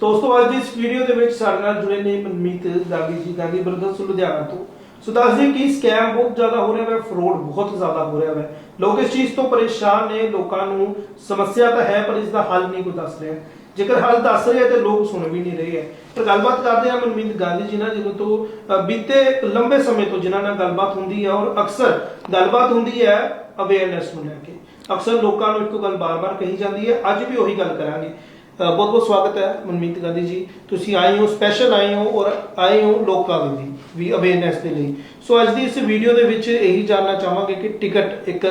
ਦੋਸਤੋ ਅੱਜ ਦੀ ਇਸ ਵੀਡੀਓ ਦੇ ਵਿੱਚ ਸਾਡੇ ਨਾਲ ਜੁੜੇ ਨੇ ਮਨਮੀਤ ਗਾਗੀ ਜੀ ਗਾਗੀ ਬ੍ਰਦਰਸ ਲੁਧਿਆਣਾ ਤੋਂ। ਸੋ ਦੱਸਦੇ ਕਿ ਸਕੈਮ ਬਹੁਤ ਜ਼ਿਆਦਾ ਹੋ ਰਿਹਾ ਹੈ ਫਰੋਡ ਬਹੁਤ ਜ਼ਿਆਦਾ ਹੋ ਰਿਹਾ ਹੈ ਲੋਕ ਇਸ ਚੀਜ਼ ਤੋਂ ਪਰੇਸ਼ਾਨ ਨੇ, ਲੋਕਾਂ ਨੂੰ ਸਮੱਸਿਆ ਤਾਂ ਹੈ, ਪਰ ਇਸ ਦਾ ਹੱਲ ਨਹੀਂ ਕੋਈ ਦੱਸ ਰਿਹਾ। ਜੇਕਰ ਹੱਲ ਦੱਸ ਰਿਹਾ ਤੇ ਲੋਕ ਸੁਣ ਵੀ ਨਹੀਂ ਰਹੇ ਹੈ ਪਰ ਗੱਲਬਾਤ ਕਰਦੇ ਹਾਂ ਮਨਮੀਤ ਗਾਂਧੀ ਜੀ ਨਾਲ ਜਿਹਨਾਂ ਤੋਂ ਬੀਤੇ ਲੰਬੇ ਸਮੇਂ ਤੋਂ ਜਿਨ੍ਹਾਂ ਨਾਲ ਗੱਲਬਾਤ ਹੁੰਦੀ ਹੈ ਔਰ ਅਕਸਰ ਗੱਲਬਾਤ ਹੁੰਦੀ ਹੈ ਅਵੇਅਰਨੈਸ ਨੂੰ ਲੈ ਕੇ। ਅਕਸਰ ਲੋਕਾਂ ਨੂੰ ਇੱਕੋ ਗੱਲ ਬਾਰ-ਬਾਰ ਕਹੀ ਜਾਂਦੀ ਹੈ ਅੱਜ ਵੀ ਉਹੀ ਗੱਲ ਕਰਾਂਗੇ। ਬਹੁਤ ਬਹੁਤ ਸਵਾਗਤ ਹੈ ਮਨਮੀਤ ਗਾਂਧੀ ਜੀ। ਤੁਸੀਂ ਆਏ ਹੋ ਸਪੈਸ਼ਲ ਆਏ ਹੋ ਔਰ ਆਏ ਹੋ ਲੋਕਾਂ ਦੇ ਲਈ ਵੀ ਅਵੇਅਰਨੈਸ ਦੇ ਲਈ। ਸੋ ਅੱਜ ਦੀ ਇਸ ਵੀਡੀਓ ਦੇ ਵਿੱਚ ਇਹੀ ਜਾਨਣਾ ਚਾਹਾਂਗੇ ਕਿ ਟਿਕਟ ਇੱਕ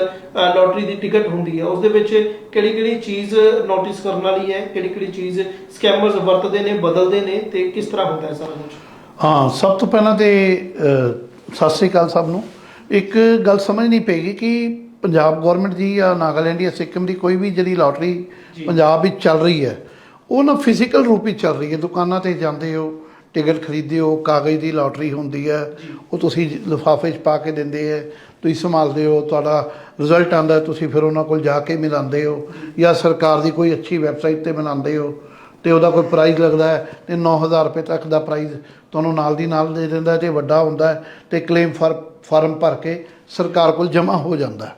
ਲੋਟਰੀ ਦੀ ਟਿਕਟ ਹੁੰਦੀ ਹੈ। ਉਸ ਦੇ ਵਿੱਚ ਕਿਹੜੀ ਕਿਹੜੀ ਚੀਜ਼ ਨੋਟਿਸ ਕਰਨ ਵਾਲੀ ਹੈ ਕਿਹੜੀ ਕਿਹੜੀ ਚੀਜ਼ ਸਕੈਮਰਸ ਵਰਤਦੇ ਨੇ ਬਦਲਦੇ ਨੇ ਤੇ ਕਿਸ ਤਰ੍ਹਾਂ ਹੁੰਦਾ ਹੈ ਸਾਰਾ ਕੁਝ? ਹਾਂ ਸਭ ਤੋਂ ਪਹਿਲਾਂ ਤੇ ਸਤਿ ਸ੍ਰੀ ਅਕਾਲ ਸਭ ਨੂੰ। ਇੱਕ ਗੱਲ ਸਮਝਣੀ ਪਏਗੀ ਕਿ ਪੰਜਾਬ ਗਵਰਨਮੈਂਟ ਦੀ ਜਾਂ ਨਾਗਾਲੈਂਡ ਜਾਂ ਸਿੱਕਮ ਦੀ ਕੋਈ ਵੀ ਜਿਹੜੀ ਲਾਟਰੀ। ਪੰਜਾਬ ਵਿੱਚ ਚੱਲ ਰਹੀ ਹੈ ਉਹ ਨਾ ਫਿਜ਼ੀਕਲ ਰੂਪ ਹੀ ਚੱਲ ਰਹੀ ਹੈ। ਦੁਕਾਨਾਂ ਤੇ ਜਾਂਦੇ ਹੋ ਟਿਕਟ ਖਰੀਦਦੇ ਹੋ, ਕਾਗਜ਼ ਦੀ ਲਾਟਰੀ ਹੁੰਦੀ ਹੈ। ਉਹ ਤੁਸੀਂ ਲਿਫਾਫੇ 'ਚ ਪਾ ਕੇ ਦਿੰਦੇ ਹੈ। ਤੁਸੀਂ ਸੰਭਾਲਦੇ ਹੋ, ਤੁਹਾਡਾ ਰਿਜ਼ਲਟ ਆਂਦਾ ਤੁਸੀਂ ਫਿਰ ਉਹਨਾਂ ਕੋਲ ਜਾ ਕੇ ਮਿਲਾਉਂਦੇ ਹੋ ਜਾਂ ਸਰਕਾਰ ਦੀ ਕੋਈ ਅੱਛੀ ਵੈਬਸਾਈਟ ਤੇ ਮਿਲਾਉਂਦੇ ਹੋ ਤੇ ਉਹਦਾ ਕੋਈ ਪ੍ਰਾਈਜ਼ ਲੱਗਦਾ ਹੈ ਤੇ 9000 ਰੁਪਏ ਤੱਕ ਦਾ ਪ੍ਰਾਈਜ਼ ਤੁਹਾਨੂੰ ਨਾਲ ਦੀ ਨਾਲ ਦੇ ਦਿੰਦਾ ਜੇ ਵੱਡਾ ਹੁੰਦਾ ਹੈ ਤੇ ਕਲੇਮ ਫਾਰਮ ਭਰ ਕੇ ਸਰਕਾਰ ਕੋਲ ਜਮ੍ਹਾਂ ਹੋ ਜਾਂਦਾ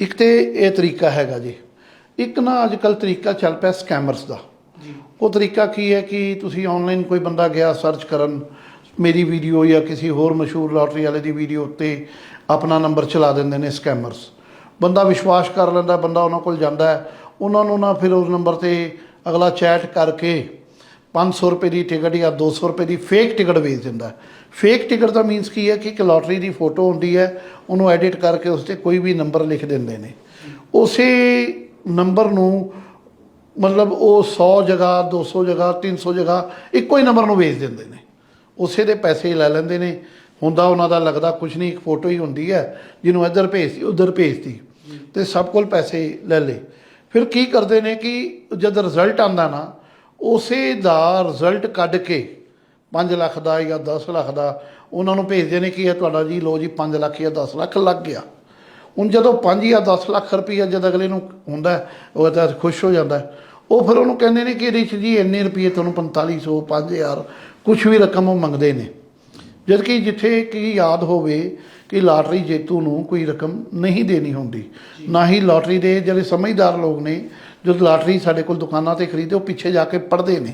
ਇੱਕ ਤੇ ਇਹ ਤਰੀਕਾ ਹੈਗਾ ਜੀ। ਇੱਕ ਨਾ ਅੱਜ ਕੱਲ ਤਰੀਕਾ ਚੱਲ ਪਿਆ ਸਕੈਮਰਸ ਦਾ। ਉਹ ਤਰੀਕਾ ਕੀ ਹੈ ਕਿ ਤੁਸੀਂ ਆਨਲਾਈਨ ਕੋਈ ਬੰਦਾ ਗਿਆ ਸਰਚ ਕਰਨ, ਮੇਰੀ ਵੀਡੀਓ ਜਾਂ ਕਿਸੇ ਹੋਰ ਮਸ਼ਹੂਰ ਲਾਟਰੀ ਵਾਲੇ ਦੀ ਵੀਡੀਓ ਉੱਤੇ ਆਪਣਾ ਨੰਬਰ ਚਲਾ ਦਿੰਦੇ ਨੇ ਸਕੈਮਰਸ ਬੰਦਾ ਵਿਸ਼ਵਾਸ ਕਰ ਲੈਂਦਾ, ਬੰਦਾ ਉਹਨਾਂ ਕੋਲ ਜਾਂਦਾ ਹੈ। ਉਹਨਾਂ ਨੂੰ ਨਾ ਫਿਰ ਉਸ ਨੰਬਰ ਤੇ ਅਗਲਾ ਚੈਟ ਕਰਕੇ 500 ਰੁਪਏ ਦੀ ਟਿਕਟ ਜਾਂ 200 ਰੁਪਏ ਦੀ ਫੇਕ ਟਿਕਟ ਵੇਚ ਦਿੰਦਾ ਫੇਕ ਟਿਕਟ ਦਾ ਮੀਨਸ ਕੀ ਹੈ ਕਿ ਇੱਕ ਲਾਟਰੀ ਦੀ ਫੋਟੋ ਹੁੰਦੀ ਹੈ, ਉਹਨੂੰ ਐਡਿਟ ਕਰਕੇ ਉਸ ਤੇ ਕੋਈ ਵੀ ਨੰਬਰ ਲਿਖ ਦਿੰਦੇ ਨੇ। ਉਸੇ ਨੰਬਰ ਨੂੰ ਮਤਲਬ ਉਹ 100 ਜਗ੍ਹਾ 200 ਜਗ੍ਹਾ 300 ਜਗ੍ਹਾ ਇੱਕੋ ਹੀ ਨੰਬਰ ਨੂੰ ਵੇਚ ਦਿੰਦੇ ਨੇ। ਉਸੇ ਦੇ ਪੈਸੇ ਲੈ ਲੈਂਦੇ ਨੇ। ਹੁੰਦਾ ਉਹਨਾਂ ਦਾ ਲੱਗਦਾ ਕੁਝ ਨਹੀਂ, ਇੱਕ ਫੋਟੋ ਹੀ ਹੁੰਦੀ ਹੈ, ਜਿਹਨੂੰ ਇੱਧਰ ਭੇਜਤੀ, ਉੱਧਰ ਭੇਜਤੀ। ਤੇ ਸਭ ਕੋਲ ਪੈਸੇ ਲੈ ਲੇ ਫਿਰ ਕੀ ਕਰਦੇ ਨੇ ਕਿ ਜਦ ਰਿਜ਼ਲਟ ਆਂਦਾ ਨਾ, ਉਸੇ ਦਾ ਰਿਜ਼ਲਟ ਕੱਢ ਕੇ 5 ਲੱਖ ਦਾ ਜਾਂ 10 ਲੱਖ ਦਾ ਉਹਨਾਂ ਨੂੰ ਭੇਜਦੇ ਨੇ ਕਿ ਇਹ ਤੁਹਾਡਾ ਜੀ ਲੋ ਜੀ 5 ਲੱਖ ਜਾਂ 10 ਲੱਖ ਲੱਗ ਗਿਆ। ਹੁਣ ਜਦੋਂ 5 ਜਾਂ 10 ਲੱਖ ਰੁਪਈਆ ਜਦ ਅਗਲੇ ਨੂੰ ਹੁੰਦਾ ਉਹ ਤਾਂ ਖੁਸ਼ ਹੋ ਜਾਂਦਾ ਉਹ ਫਿਰ ਉਹਨੂੰ ਕਹਿੰਦੇ ਨੇ ਕਿ ਰਿਸ਼ ਜੀ ਇੰਨੇ ਰੁਪਏ ਤੁਹਾਨੂੰ 4500 5000 ਕੁਝ ਵੀ ਰਕਮ ਉਹ ਮੰਗਦੇ ਨੇ। ਜਦ ਕਿ ਜਿੱਥੇ ਕਿ ਯਾਦ ਹੋਵੇ ਕਿ ਲਾਟਰੀ ਜੇਤੂ ਨੂੰ ਕੋਈ ਰਕਮ ਨਹੀਂ ਦੇਣੀ ਹੁੰਦੀ। ਨਾ ਹੀ ਲਾਟਰੀ ਦੇ ਜਿਹੜੇ ਸਮਝਦਾਰ ਲੋਕ ਨੇ, ਜੋ ਲਾਟਰੀ ਸਾਡੇ ਕੋਲ ਦੁਕਾਨਾਂ ਤੇ ਖਰੀਦੇ ਉਹ ਪਿੱਛੇ ਜਾ ਕੇ ਪੜ੍ਹਦੇ ਨੇ।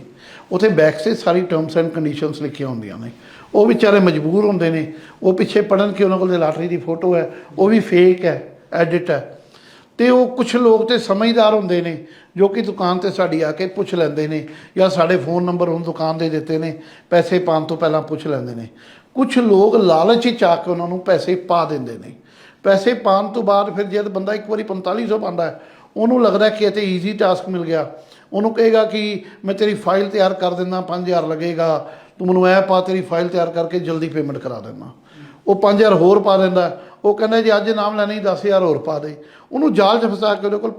ਉਥੇ ਬੈਕ ਸੇ ਸਾਰੀ ਟਰਮਸ ਐਂਡ ਕੰਡੀਸ਼ਨਸ ਲਿਖੀਆਂ ਹੁੰਦੀਆਂ ਨੇ। ਉਹ ਵਿਚਾਰੇ ਮਜਬੂਰ ਹੁੰਦੇ ਨੇ। ਉਹ ਪਿੱਛੇ ਪੜਨ ਕਿ ਉਹਨਾਂ ਕੋਲ ਲਾਟਰੀ ਦੀ ਫੋਟੋ ਹੈ, ਉਹ ਵੀ ਫੇਕ ਹੈ ਐਡਿਟ ਹੈ। ਤੇ ਉਹ ਕੁਝ ਲੋਕ ਤੇ ਸਮਝਦਾਰ ਹੁੰਦੇ ਨੇ, ਜੋ ਕਿ ਦੁਕਾਨ ਤੇ ਸਾਡੀ ਆ ਕੇ ਪੁੱਛ ਲੈਂਦੇ ਨੇ ਜਾਂ ਸਾਡੇ ਫੋਨ ਨੰਬਰ ਹੁਣ ਦੁਕਾਨ ਦੇ ਦਿੱਤੇ ਨੇ, ਪੈਸੇ ਪਾਉਣ ਤੋਂ ਪਹਿਲਾਂ ਪੁੱਛ ਲੈਂਦੇ ਨੇ। ਕੁਝ ਲੋਕ ਲਾਲਚ ਵਿੱਚ ਆ ਕੇ ਉਹਨਾਂ ਨੂੰ ਪੈਸੇ ਪਾ ਦਿੰਦੇ ਨੇ। ਪੈਸੇ ਪਾਉਣ ਤੋਂ ਬਾਅਦ ਫਿਰ ਜਦ ਬੰਦਾ ਇੱਕ ਵਾਰੀ 4500 ਪਾਉਂਦਾ ਹੈ, ਉਹਨੂੰ ਲੱਗਦਾ ਕਿ ਇਹ ਤੇ ਈਜ਼ੀ ਟਾਸਕ ਮਿਲ ਗਿਆ। ਉਹਨੂੰ ਕਹੇਗਾ ਕਿ ਮੈਂ ਤੇਰੀ ਫਾਈਲ ਤਿਆਰ ਕਰ ਦਿੰਦਾ 5000 ਲੱਗੇਗਾ। ਤੂੰ ਮੈਨੂੰ ਐ ਪਾ, ਤੇਰੀ ਫਾਈਲ ਤਿਆਰ ਕਰਕੇ ਜਲਦੀ ਪੇਮੈਂਟ ਕਰਾ ਦਿੰਦਾ। ਉਹ 5000 ਹੋਰ ਪਾ ਦਿੰਦਾ। ਉਹ ਕਹਿੰਦਾ ਜੀ ਅੱਜ ਨਾਮ ਲੈਣਾ ਹੀ 10000 ਹੋਰ ਪਾ ਦੇ। ਉਹਨੂੰ ਜਾਲ 'ਚ ਫਸਾ ਕੇ ਉਹਦੇ ਕੋਲ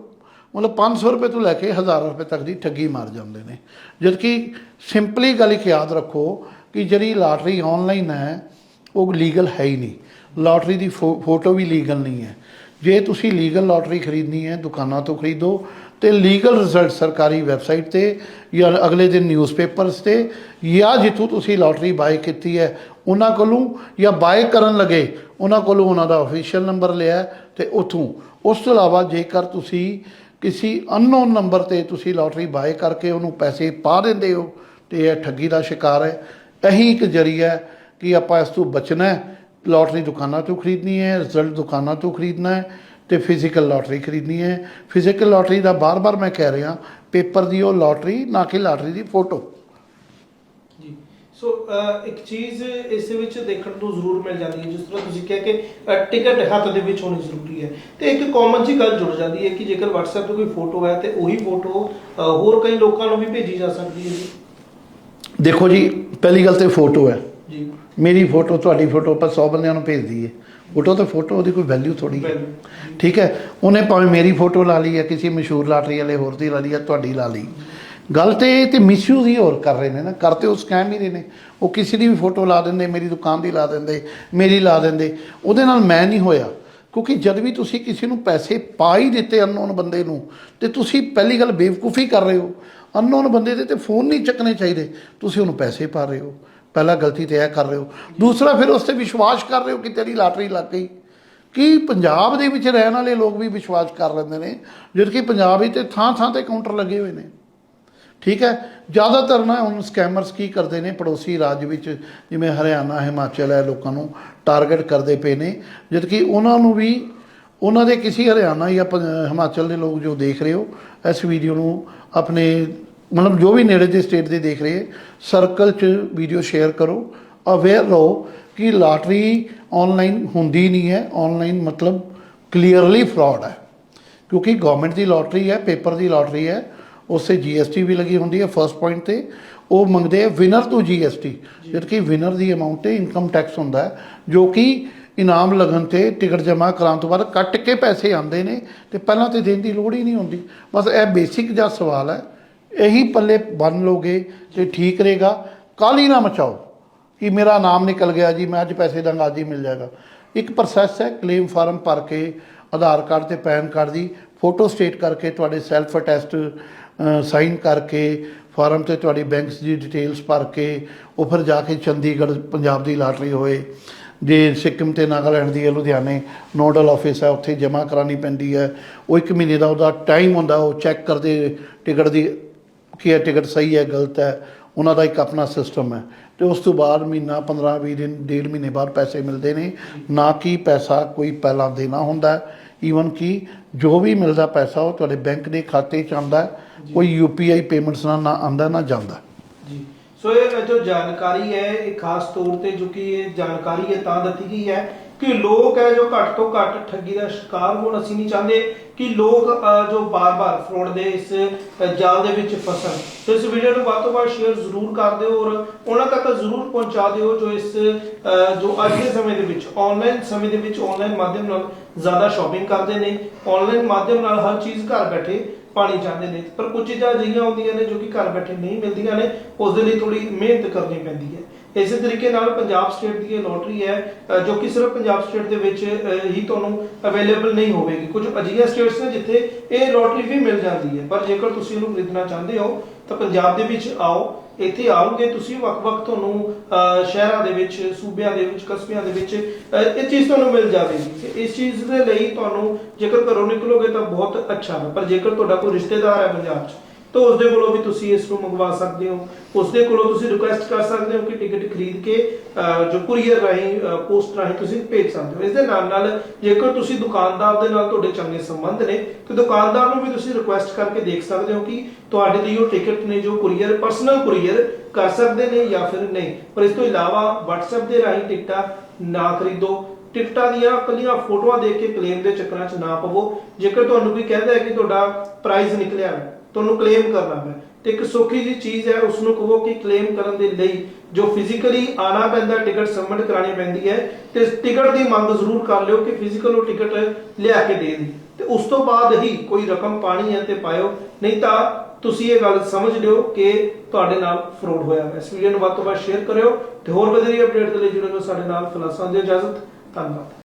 ਮਤਲਬ 500 ਰੁਪਏ ਤੋਂ ਲੈ ਕੇ 1000 ਰੁਪਏ ਤੱਕ ਦੀ ਠੱਗੀ ਮਾਰ ਜਾਂਦੇ ਨੇ। ਜਦ ਕਿ ਸਿੰਪਲੀ ਗੱਲ ਇੱਕ ਯਾਦ ਰੱਖੋ ਕਿ ਜਿਹੜੀ ਲਾਟਰੀ ਆਨਲਾਈਨ ਹੈ, ਉਹ ਲੀਗਲ ਹੈ ਹੀ ਨਹੀਂ। ਲਾਟਰੀ ਦੀ ਫੋ- ਫੋਟੋ ਵੀ ਲੀਗਲ ਨਹੀਂ ਹੈ। ਜੇ ਤੁਸੀਂ ਲੀਗਲ ਲਾਟਰੀ ਖਰੀਦਣੀ ਹੈ, ਦੁਕਾਨਾਂ ਤੋਂ ਖਰੀਦੋ ਤੇ ਲੀਗਲ ਰਿਜ਼ਲਟ ਸਰਕਾਰੀ ਵੈਬਸਾਈਟ ਤੇ ਜਾਂ ਅਗਲੇ ਦਿਨ ਨਿਊਜ਼ਪੇਪਰਸ ਤੇ ਜਾਂ ਜਿੱਥੋਂ ਤੁਸੀਂ ਲਾਟਰੀ ਬਾਏ ਕੀਤੀ ਹੈ ਉਹਨਾਂ ਕੋਲੋਂ ਜਾਂ ਬਾਏ ਕਰਨ ਲੱਗੇ ਉਹਨਾਂ ਕੋਲੋਂ ਉਹਨਾਂ ਦਾ ਅਫੀਸ਼ੀਅਲ ਨੰਬਰ ਲਿਆ ਤੇ ਉਥੋਂ। ਉਸ ਤੋਂ ਇਲਾਵਾ ਜੇਕਰ ਤੁਸੀਂ ਕਿਸੇ ਅਨਨੋਨ ਨੰਬਰ ਤੇ ਤੁਸੀਂ ਲੋਟਰੀ ਬਾਏ ਕਰਕੇ ਉਹਨੂੰ ਪੈਸੇ ਪਾ ਦਿੰਦੇ ਹੋ, ਤੇ ਇਹ ਠੱਗੀ ਦਾ ਸ਼ਿਕਾਰ ਹੈ। ਇਹੀ ਇੱਕ ਜਰੀਆ ਹੈ ਕਿ ਆਪਾਂ ਇਸ ਤੋਂ ਬਚਣਾ ਹੈ। ਲਾਟਰੀ ਦੁਕਾਨਾਂ ਤੋਂ ਖਰੀਦਣੀ ਹੈ ਰਿਜ਼ਲਟ ਦੁਕਾਨਾਂ ਤੋਂ ਖਰੀਦਣਾ ਹੈ ਤੇ ਫਿਜ਼ੀਕਲ ਲੋਟਰੀ ਖਰੀਦਣੀ ਹੈ। ਫਿਜ਼ੀਕਲ ਲੋਟਰੀ ਦਾ ਬਾਰ-ਬਾਰ ਮੈਂ ਕਹਿ ਰਿਹਾ, ਪੇਪਰ ਦੀ ਉਹ ਲੋਟਰੀ ਨਾ ਕਿ ਲਾਟਰੀ ਦੀ ਫੋਟੋ ਸੋ ਇੱਕ ਚੀਜ਼ ਇਸ ਵਿੱਚ ਦੇਖਣ ਨੂੰ ਜ਼ਰੂਰ ਮਿਲ ਜਾਂਦੀ ਹੈ ਜਿਸ ਤਰ੍ਹਾਂ ਤੁਸੀਂ ਕਿਹਾ ਕਿ ਟਿਕਟ ਹੱਥ ਦੇ ਵਿੱਚ ਹੋਣੀ ਜ਼ਰੂਰੀ ਹੈ। ਤੇ ਇੱਕ ਕਾਮਨ ਜੀ ਗੱਲ ਜੁੜ ਜਾਂਦੀ ਹੈ ਕਿ ਜੇਕਰ WhatsApp ਤੇ ਕੋਈ ਫੋਟੋ ਹੈ ਤੇ ਉਹੀ ਫੋਟੋ ਹੋਰ ਕਈ ਲੋਕਾਂ ਨੂੰ ਵੀ ਭੇਜੀ ਜਾ ਸਕਦੀ ਹੈ ਜੀ। ਦੇਖੋ ਜੀ ਪਹਿਲੀ ਗੱਲ ਤੇ ਫੋਟੋ ਹੈ। ਜੀ। ਮੇਰੀ ਫੋਟੋ ਤੁਹਾਡੀ ਫੋਟੋ ਆਪਾਂ 100 ਬੰਦਿਆਂ ਨੂੰ ਭੇਜ ਦਈਏ। ਫੋਟੋ ਤਾਂ ਫੋਟੋ ਉਹਦੀ ਕੋਈ ਵੈਲਿਊ ਥੋੜੀ ਹੈ। ਠੀਕ ਹੈ? ਉਹਨੇ ਭਾਵੇਂ ਮੇਰੀ ਫੋਟੋ ਲਾ ਲਈ ਹੈ ਕਿਸੇ ਮਸ਼ਹੂਰ ਲਾਟਰੀ ਵਾਲੇ ਹੋਰ ਦੀ ਲਾ ਲਈ ਹੈ ਤੁਹਾਡੀ ਲਾ ਲਈ। ਗੱਲ ਤੇ ਇਹ ਤੇ ਮਿਸਯੂਜ਼ ਹੀ ਹੋਰ ਕਰ ਰਹੇ ਨੇ ਨਾ ਕਰਤੇ ਉਹ ਸਕੈਮ ਹੀ ਰਹੇ ਨੇ, ਉਹ ਕਿਸੇ ਦੀ ਵੀ ਫੋਟੋ ਲਾ ਦਿੰਦੇ, ਮੇਰੀ ਦੁਕਾਨ ਦੀ ਲਾ ਦਿੰਦੇ, ਮੇਰੀ ਲਾ ਦਿੰਦੇ, ਉਹਦੇ ਨਾਲ ਮੈਂ ਨਹੀਂ ਹੋਇਆ। ਕਿਉਂਕਿ ਜਦ ਵੀ ਤੁਸੀਂ ਕਿਸੇ ਨੂੰ ਪੈਸੇ ਪਾ ਹੀ ਦਿੱਤੇ ਅਨਨੋਨ ਬੰਦੇ ਨੂੰ, ਤੇ ਤੁਸੀਂ ਪਹਿਲੀ ਗੱਲ ਬੇਵਕੂਫੀ ਕਰ ਰਹੇ ਹੋ। ਅਨਨੋਨ ਬੰਦੇ ਦੇ ਤੇ ਫੋਨ ਨਹੀਂ ਚੱਕਣੇ ਚਾਹੀਦੇ, ਤੁਸੀਂ ਉਹਨੂੰ ਪੈਸੇ ਪਾ ਰਹੇ ਹੋ। ਪਹਿਲਾ ਗਲਤੀ ਤੇ ਇਹ ਕਰ ਰਹੇ ਹੋ। ਦੂਸਰਾ ਫਿਰ ਉਸ ਤੇ ਵਿਸ਼ਵਾਸ ਕਰ ਰਹੇ ਹੋ ਕਿ ਤੇਰੀ ਲਾਟਰੀ ਲੱਗ ਗਈ। ਕਿ ਪੰਜਾਬ ਦੇ ਵਿੱਚ ਰਹਿਣ ਵਾਲੇ ਲੋਕ ਵੀ ਵਿਸ਼ਵਾਸ ਕਰ ਲੈਂਦੇ ਨੇ ਜਦ ਕਿ ਪੰਜਾਬ ਵਿੱਚ ਤੇ ਥਾਂ ਥਾਂ ਤੇ ਕਾਊਂਟਰ ਲੱਗੇ ਹੋਏ ਨੇ। ਠੀਕ ਹੈ? ਜ਼ਿਆਦਾਤਰ ਨਾ ਹੁਣ ਸਕੈਮਰਸ ਕੀ ਕਰਦੇ ਨੇ, ਪੜੋਸੀ ਰਾਜ ਵਿੱਚ, ਜਿਵੇਂ ਹਰਿਆਣਾ, ਹਿਮਾਚਲ ਹੈ, ਲੋਕਾਂ ਨੂੰ ਟਾਰਗੇਟ ਕਰਦੇ ਪਏ ਨੇ ਜਦ ਕਿ ਉਹਨਾਂ ਨੂੰ ਵੀ, ਉਹਨਾਂ ਦੇ ਕਿਸੇ ਹਰਿਆਣਾ ਜਾਂ ਪੰ- ਹਿਮਾਚਲ ਦੇ ਲੋਕ ਜੋ ਦੇਖ ਰਹੇ ਹੋ, ਇਸ ਵੀਡੀਓ ਨੂੰ ਆਪਣੇ, ਮਤਲਬ ਜੋ ਵੀ ਨੇੜੇ ਦੇ ਸਟੇਟ ਦੇ ਦੇਖ ਰਹੇ ਸਰਕਲ 'ਚ ਵੀਡੀਓ ਸ਼ੇਅਰ ਕਰੋ ਅਵੇਅਰ ਰਹੋ ਕਿ ਲਾਟਰੀ ਆਨਲਾਈਨ ਹੁੰਦੀ ਨਹੀਂ ਹੈ ਆਨਲਾਈਨ ਮਤਲਬ ਕਲੀਅਰਲੀ ਫਰਾਡ ਹੈ। ਕਿਉਂਕਿ ਗਵਰਨਮੈਂਟ ਦੀ ਲਾਟਰੀ ਹੈ ਪੇਪਰ ਦੀ ਲਾਟਰੀ ਹੈ ਉਸੇ ਜੀਐਸਟੀ ਵੀ ਲੱਗੀ ਹੁੰਦੀ ਹੈ ਫਰਸਟ ਪੁਆਇੰਟ ਤੇ। ਉਹ ਮੰਗਦੇ ਆ ਵਿਨਰ ਤੋਂ ਜੀਐਸਟੀ ਜਦ ਕਿ ਵਿਨਰ ਦੀ ਅਮਾਉਂਟ ਤੇ ਇਨਕਮ ਟੈਕਸ ਹੁੰਦਾ ਹੈ ਜੋ ਕਿ ਇਨਾਮ ਲੱਗਣ ਤੇ ਟਿਕਟ ਜਮ੍ਹਾਂ ਕਰਾਉਣ ਤੋਂ ਬਾਅਦ ਕੱਟ ਕੇ ਪੈਸੇ ਆਉਂਦੇ ਨੇ ਤੇ ਪਹਿਲਾਂ ਤੇ ਦੇਣ ਦੀ ਲੋੜ ਹੀ ਨਹੀਂ ਹੁੰਦੀ। ਬਸ ਇਹ ਬੇਸਿਕ ਜਿਹਾ ਸਵਾਲ ਹੈ। ਇਹੀ ਪੱਲੇ ਬੰਨ ਲੋਗੇ ਤੇ ਠੀਕ ਰਹੇਗਾ। ਕਾਲੀ ਨਾ ਮਚਾਓ। ਕਿ ਮੇਰਾ ਨਾਮ ਨਿਕਲ ਗਿਆ ਜੀ ਮੈਂ ਅੱਜ ਪੈਸੇ ਦਾਂਗਾ ਅੱਜ ਹੀ ਮਿਲ ਜਾਏਗਾ। ਇੱਕ ਪ੍ਰੋਸੈਸ ਹੈ ਕਲੇਮ ਫਾਰਮ ਭਰ ਕੇ ਆਧਾਰ ਕਾਰਡ ਤੇ ਪੈਨ ਕਾਰਡ ਦੀ ਫੋਟੋ ਸਟੇਟ ਕਰਕੇ ਤੁਹਾਡੇ ਸੈਲਫ ਅਟੈਸਟ ਸਾਈਨ ਕਰਕੇ ਫਾਰਮ ਤੇ ਤੁਹਾਡੀ ਬੈਂਕਸ ਦੀ ਡਿਟੇਲਸ ਭਰ ਕੇ ਉਹ ਫਿਰ ਜਾ ਕੇ ਚੰਡੀਗੜ੍ਹ ਪੰਜਾਬ ਦੀ ਲਾਟਰੀ ਹੋਏ। ਜੇ ਸਿੱਕਮ ਤੇ ਨਾਗਾਲੈਂਡ ਦੀ ਹੈ, ਲੁਧਿਆਣੇ, ਨੋਡਲ ਆਫਿਸ ਹੈ, ਉੱਥੇ ਜਮ੍ਹਾਂ ਕਰਾਣੀ ਪੈਂਦੀ ਹੈ। ਉਹ ਇੱਕ ਮਹੀਨੇ ਦਾ ਉਹਦਾ ਟਾਈਮ ਹੁੰਦਾ, ਉਹ ਚੈੱਕ ਕਰਦੇ ਟਿਕਟ ਦੀ ਕੀ ਹੈ, ਟਿਕਟ ਸਹੀ ਹੈ, ਗਲਤ ਹੈ, ਉਹਨਾਂ ਦਾ ਇੱਕ ਆਪਣਾ ਸਿਸਟਮ ਹੈ। ਤੇ ਉਸ ਤੋਂ ਬਾਅਦ ਮਹੀਨਾ 15 20 ਦਿਨ, ਡੇਢ ਮਹੀਨੇ ਬਾਅਦ ਪੈਸੇ ਮਿਲਦੇ ਨੇ। ਨਾ ਕਿ ਪੈਸਾ ਕੋਈ ਪਹਿਲਾਂ ਦੇਣਾ ਹੁੰਦਾ। ਈਵਨ ਕਿ ਜੋ ਵੀ ਮਿਲਦਾ ਪੈਸਾ ਉਹ ਤੁਹਾਡੇ ਬੈਂਕ ਦੇ ਖਾਤੇ 'ਚ ਆਉਂਦਾ ਕੋਈ ਯੂਪੀਆਈ ਪੇਮੈਂਟਸ ਨਾਲ ਨਾ ਆਉਂਦਾ ਨਾ ਜਾਂਦਾ। ਜੀ। ਸੋ ਇਹ ਜੋ ਜਾਣਕਾਰੀ ਹੈ ਇਹ ਖਾਸ ਤੌਰ ਤੇ ਜੋ ਕਿ ਇਹ ਜਾਣਕਾਰੀ ਹੈ ਤਾਂ ਦਿੱਤੀ ਗਈ ਹੈ ਕਿ ਲੋਕ ਹੈ ਜੋ ਘੱਟ ਤੋਂ ਘੱਟ ਠੱਗੀ ਦਾ ਸ਼ਿਕਾਰ ਹੋਣ ਅਸੀਂ ਨਹੀਂ ਚਾਹੁੰਦੇ ਕਿ ਲੋਕ ਜੋ ਬਾਰ-ਬਾਰ ਫਰੋਡ ਦੇ ਇਸ ਜਾਲ ਦੇ ਵਿੱਚ ਫਸਣ। ਸੋ ਇਸ ਵੀਡੀਓ ਨੂੰ ਵੱਧ ਤੋਂ ਵੱਧ ਸ਼ੇਅਰ ਜ਼ਰੂਰ ਕਰ ਦਿਓ ਔਰ ਉਹਨਾਂ ਤੱਕ ਜ਼ਰੂਰ ਪਹੁੰਚਾ ਦਿਓ ਜੋ ਇਸ ਜੋ ਅੱਜ ਦੇ ਸਮੇਂ ਦੇ ਵਿੱਚ ਆਨਲਾਈਨ ਸਮੇਂ ਦੇ ਵਿੱਚ ਆਨਲਾਈਨ ਮਾਧਿਅਮ ਨਾਲ ਜ਼ਿਆਦਾ ਸ਼ਾਪਿੰਗ ਕਰਦੇ ਨੇ। ਆਨਲਾਈਨ ਮਾਧਿਅਮ ਨਾਲ ਹਰ ਚੀਜ਼ ਘਰ ਬੈਠੇ ਪਾਣੀ ਚਾਹੁੰਦੇ ਨੇ, ਪਰ ਕੁਝ ਚੀਜ਼ਾਂ ਅਜਿਹੀਆਂ ਹੁੰਦੀਆਂ ਨੇ ਜੋ ਕਿ ਘਰ ਬੈਠੇ ਨਹੀਂ ਮਿਲਦੀਆਂ ਨੇ ਉਸ ਦੇ ਲਈ ਥੋੜੀ ਮਿਹਨਤ ਕਰਨੀ ਪੈਂਦੀ ਹੈ। ਇਸੇ ਤਰੀਕੇ ਨਾਲ ਪੰਜਾਬ ਸਟੇਟ ਦੀ ਇਹ ਲੋਟਰੀ ਹੈ ਜੋ ਕਿ ਸਿਰਫ ਪੰਜਾਬ ਸਟੇਟ ਦੇ ਵਿੱਚ ਹੀ ਤੁਹਾਨੂੰ ਅਵੇਲੇਬਲ ਨਹੀਂ ਹੋਵੇਗੀ। ਕੁਝ ਅਜਿਹੀਆਂ ਸਟੇਟਸ ਨੇ ਜਿੱਥੇ ਇਹ ਲੋਟਰੀ ਵੀ ਮਿਲ ਜਾਂਦੀ ਹੈ, ਪਰ ਜੇਕਰ ਤੁਸੀਂ ਇਹਨੂੰ ਖਰੀਦਣਾ ਚਾਹੁੰਦੇ ਹੋ, ਤਾਂ ਪੰਜਾਬ ਦੇ ਵਿੱਚ ਆਓ। ਇੱਥੇ ਆਓਗੇ ਤੁਸੀਂ ਵੱਖ-ਵੱਖ ਤੁਹਾਨੂੰ ਅ, ਸ਼ਹਿਰਾਂ ਦੇ ਵਿੱਚ ਸੂਬਿਆਂ ਦੇ ਵਿੱਚ ਕਸਬਿਆਂ ਦੇ ਵਿੱਚ ਇਹ ਚੀਜ਼ ਤੁਹਾਨੂੰ ਮਿਲ ਜਾਵੇਗੀ। ਇਸ ਚੀਜ਼ ਦੇ ਲਈ ਤੁਹਾਨੂੰ ਜੇਕਰ ਘਰੋਂ ਨਿਕਲੋਗੇ ਤਾਂ ਬਹੁਤ ਅੱਛਾ ਹੈ। ਪਰ ਜੇਕਰ ਤੁਹਾਡਾ ਕੋਈ ਰਿਸ਼ਤੇਦਾਰ ਹੈ ਪੰਜਾਬ 'ਚ ਤਾਂ ਉਸ ਦੇ ਕੋਲੋਂ ਵੀ ਤੁਸੀਂ ਇਸ ਨੂੰ ਮੰਗਵਾ ਸਕਦੇ ਹੋ। ਉਸ ਦੇ ਕੋਲੋਂ ਤੁਸੀਂ ਰਿਕੁਐਸਟ ਕਰ ਸਕਦੇ ਹੋ ਕਿ ਟਿਕਟ ਖਰੀਦ ਕੇ ਜੋ ਕੁਰੀਅਰ ਰਾਹੀਂ ਪੋਸਟ ਰਾਹੀਂ ਤੁਸੀਂ ਭੇਜ ਸਕਦੇ ਹੋ। ਇਸ ਦੇ ਨਾਲ ਨਾਲ ਜੇਕਰ ਤੁਸੀਂ ਦੁਕਾਨਦਾਰ ਦੇ ਨਾਲ ਤੁਹਾਡੇ ਚੰਗੇ ਸੰਬੰਧ ਨੇ, ਤੇ ਦੁਕਾਨਦਾਰ ਨੂੰ ਵੀ ਤੁਸੀਂ ਰਿਕੁਐਸਟ ਕਰਕੇ ਦੇਖ ਸਕਦੇ ਹੋ ਕਿ ਤੁਹਾਡੇ ਲਈ ਉਹ ਟਿਕਟ ਨੇ ਜੋ ਕੁਰੀਅਰ ਪਰਸਨਲ ਕੁਰੀਅਰ ਕਰ ਸਕਦੇ ਨੇ ਜਾਂ ਫਿਰ ਨਹੀਂ। ਪਰ ਇਸ ਤੋਂ ਇਲਾਵਾ WhatsApp ਦੇ ਰਾਹੀਂ ਟਿਕਟਾਂ ਨਾ ਖਰੀਦੋ। ਟਿਕਟਾਂ ਦੀਆਂ ਕੱਲੀਆਂ ਫੋਟੋਆਂ ਦੇਖ ਕੇ ਕਲੇਮ ਦੇ ਚੱਕਰਾਂ 'ਚ ਨਾ ਪਵੋ। ਜੇਕਰ ਤੁਹਾਨੂੰ ਕੋਈ ਕਹਿੰਦਾ ਹੈ ਕਿ ਤੁਹਾਡਾ ਪ੍ਰਾਈਜ਼ ਨਿਕਲਿਆ ਹੈ ਤੁਹਾਨੂੰ ਕਲੇਮ ਕਰਨਾ ਹੈ। ਤੇ ਇੱਕ ਸੌਖੀ ਜੀ ਚੀਜ਼ ਹੈ ਉਸ ਨੂੰ ਕਹੋ ਕਿ ਕਲੇਮ ਕਰਨ ਦੇ ਲਈ ਜੋ ਫਿਜ਼ੀਕਲੀ ਆਣਾ ਪੈਂਦਾ ਟਿਕਟ ਸਬਮਿਟ ਕਰਾਣੀ ਪੈਂਦੀ ਹੈ, ਤੇ ਟਿਕਟ ਦੀ ਮੰਗ ਜ਼ਰੂਰ ਕਰ ਲਿਓ ਕਿ ਫਿਜ਼ੀਕਲ ਉਹ ਟਿਕਟ ਲਿਆ ਕੇ ਦੇ ਦੀ। ਤੇ ਉਸ ਤੋਂ ਬਾਅਦ ਹੀ ਕੋਈ ਰਕਮ ਪਾਣੀ ਹੈ ਤੇ ਪਾਇਓ। ਨਹੀਂ ਤਾਂ ਤੁਸੀਂ ਇਹ ਗੱਲ ਸਮਝ ਲਿਓ ਕਿ ਤੁਹਾਡੇ ਨਾਲ ਫਰੋਡ ਹੋਇਆ ਹੈ। ਇਸ ਵੀਡੀਓ ਨੂੰ ਵੱਧ ਤੋਂ ਵੱਧ ਸ਼ੇਅਰ ਕਰਿਓ ਤੇ ਹੋਰ ਵਧੇਰੀ ਅਪਡੇਟ ਦੇ ਲਈ ਜੁੜੇ ਰਹੋ ਸਾਡੇ ਨਾਲ। ਫਿਲਹਾਲ ਦੀ ਇਜਾਜ਼ਤ, ਧੰਨਵਾਦ।